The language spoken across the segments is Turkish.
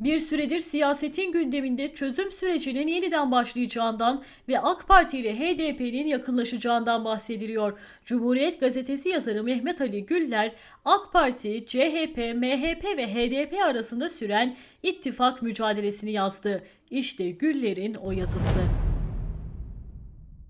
Bir süredir siyasetin gündeminde çözüm sürecinin yeniden başlayacağından ve AK Parti ile HDP'nin yakınlaşacağından bahsediliyor. Cumhuriyet gazetesi yazarı Mehmet Ali Güller, AK Parti, CHP, MHP ve HDP arasında süren ittifak mücadelesini yazdı. İşte Güller'in o yazısı.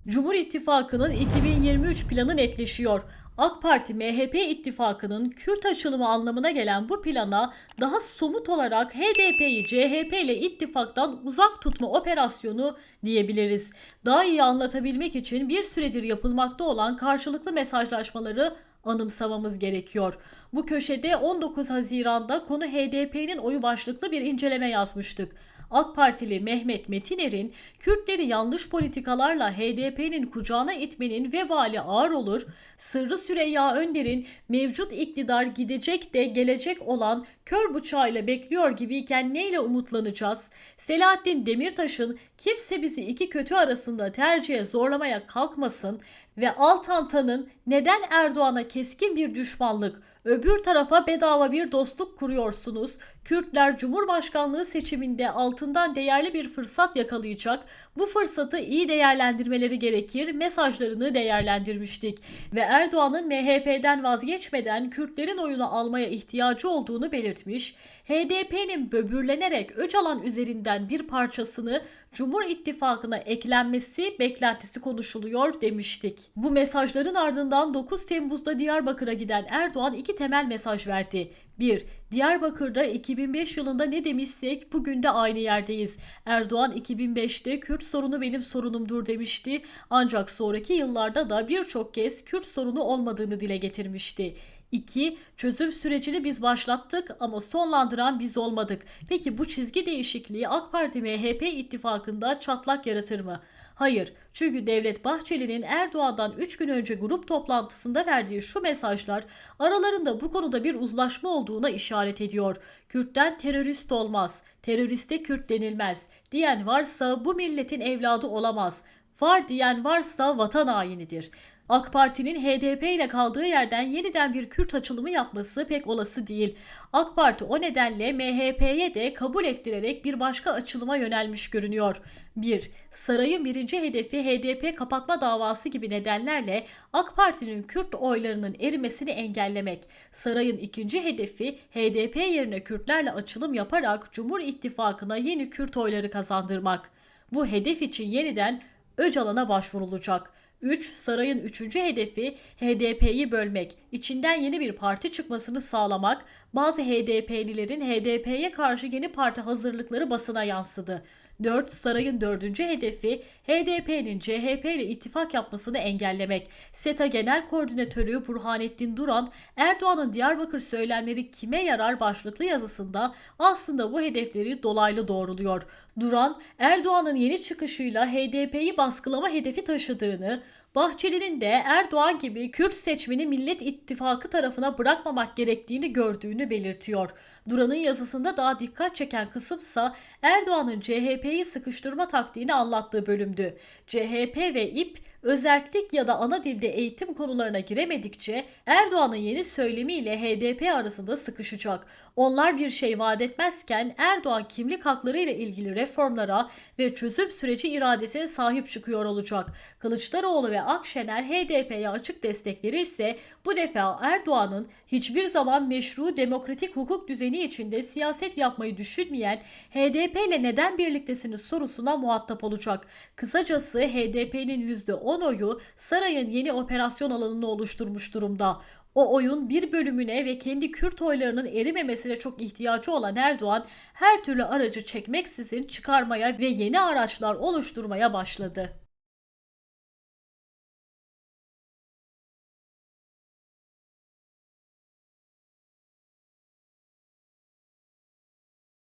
Cumhur İttifakı'nın 2023 planı netleşiyor. AK Parti MHP ittifakının Kürt açılımı anlamına gelen bu plana daha somut olarak HDP'yi CHP ile ittifaktan uzak tutma operasyonu diyebiliriz. Daha iyi anlatabilmek için bir süredir yapılmakta olan karşılıklı mesajlaşmaları anımsamamız gerekiyor. Bu köşede 19 Haziran'da konu HDP'nin oyu başlıklı bir inceleme yazmıştık. AK Partili Mehmet Metiner'in Kürtleri yanlış politikalarla HDP'nin kucağına itmenin vebali ağır olur, Sırrı Süreyya Önder'in mevcut iktidar gidecek de gelecek olan kör bıçağıyla bekliyor gibiyken neyle umutlanacağız? Selahattin Demirtaş'ın kimse bizi iki kötü arasında tercihe zorlamaya kalkmasın ve Altantan'ın neden Erdoğan'a keskin bir düşmanlık, öbür tarafa bedava bir dostluk kuruyorsunuz. Kürtler Cumhurbaşkanlığı seçiminde altından değerli bir fırsat yakalayacak. Bu fırsatı iyi değerlendirmeleri gerekir mesajlarını değerlendirmiştik. Ve Erdoğan'ın MHP'den vazgeçmeden Kürtlerin oyunu almaya ihtiyacı olduğunu belirtmiş. HDP'nin böbürlenerek Öcalan üzerinden bir parçasını Cumhur İttifakı'na eklenmesi beklentisi konuşuluyor demiştik. Bu mesajların ardından 9 Temmuz'da Diyarbakır'a giden Erdoğan iki temel mesaj verdi. 1. Diyarbakır'da 2005 yılında ne demişsek bugün de aynı yerdeyiz. Erdoğan 2005'te Kürt sorunu benim sorunumdur demişti. Ancak sonraki yıllarda da birçok kez Kürt sorunu olmadığını dile getirmişti. 2. Çözüm sürecini biz başlattık ama sonlandıran biz olmadık. Peki bu çizgi değişikliği AK Parti MHP ittifakında çatlak yaratır mı? Hayır. Çünkü Devlet Bahçeli'nin Erdoğan'dan 3 gün önce grup toplantısında verdiği şu mesajlar aralarında bu konuda bir uzlaşma olduğuna işaret ediyor. Kürt'ten terörist olmaz, teröriste Kürt denilmez diyen varsa bu milletin evladı olamaz. Var diyen varsa vatan hainidir. AK Parti'nin HDP ile kaldığı yerden yeniden bir Kürt açılımı yapması pek olası değil. AK Parti o nedenle MHP'ye de kabul ettirerek bir başka açılıma yönelmiş görünüyor. 1. Sarayın birinci hedefi HDP kapatma davası gibi nedenlerle AK Parti'nin Kürt oylarının erimesini engellemek. Sarayın ikinci hedefi HDP yerine Kürtlerle açılım yaparak Cumhur İttifakı'na yeni Kürt oyları kazandırmak. Bu hedef için yeniden Öcalan'a başvurulacak. 3. Sarayın üçüncü hedefi HDP'yi bölmek, içinden yeni bir parti çıkmasını sağlamak, bazı HDP'lilerin HDP'ye karşı yeni parti hazırlıkları basına yansıdı. 4. Sarayın dördüncü hedefi HDP'nin CHP ile ittifak yapmasını engellemek. SETA Genel Koordinatörü Burhanettin Duran, Erdoğan'ın Diyarbakır söylemleri kime yarar başlıklı yazısında aslında bu hedefleri dolaylı doğruluyor. Duran, Erdoğan'ın yeni çıkışıyla HDP'yi baskılama hedefi taşıdığını, Bahçeli'nin de Erdoğan gibi Kürt seçmeni Millet İttifakı tarafına bırakmamak gerektiğini gördüğünü belirtiyor. Duran'ın yazısında daha dikkat çeken kısımsa Erdoğan'ın CHP'yi sıkıştırma taktiğini anlattığı bölümdü. CHP ve İP özellik ya da ana dilde eğitim konularına giremedikçe Erdoğan'ın yeni söylemiyle HDP arasında sıkışacak. Onlar bir şey vaat etmezken Erdoğan kimlik hakları ile ilgili reformlara ve çözüm süreci iradesine sahip çıkıyor olacak. Kılıçdaroğlu ve Akşener HDP'ye açık destek verirse bu defa Erdoğan'ın hiçbir zaman meşru demokratik hukuk düzeni içinde siyaset yapmayı düşünmeyen HDP ile neden birliktesiniz sorusuna muhatap olacak. Kısacası HDP'nin %10 oyu sarayın yeni operasyon alanını oluşturmuş durumda. O oyun bir bölümüne ve kendi Kürt oylarının erimemesine çok ihtiyacı olan Erdoğan her türlü aracı çekmeksizin çıkarmaya ve yeni araçlar oluşturmaya başladı.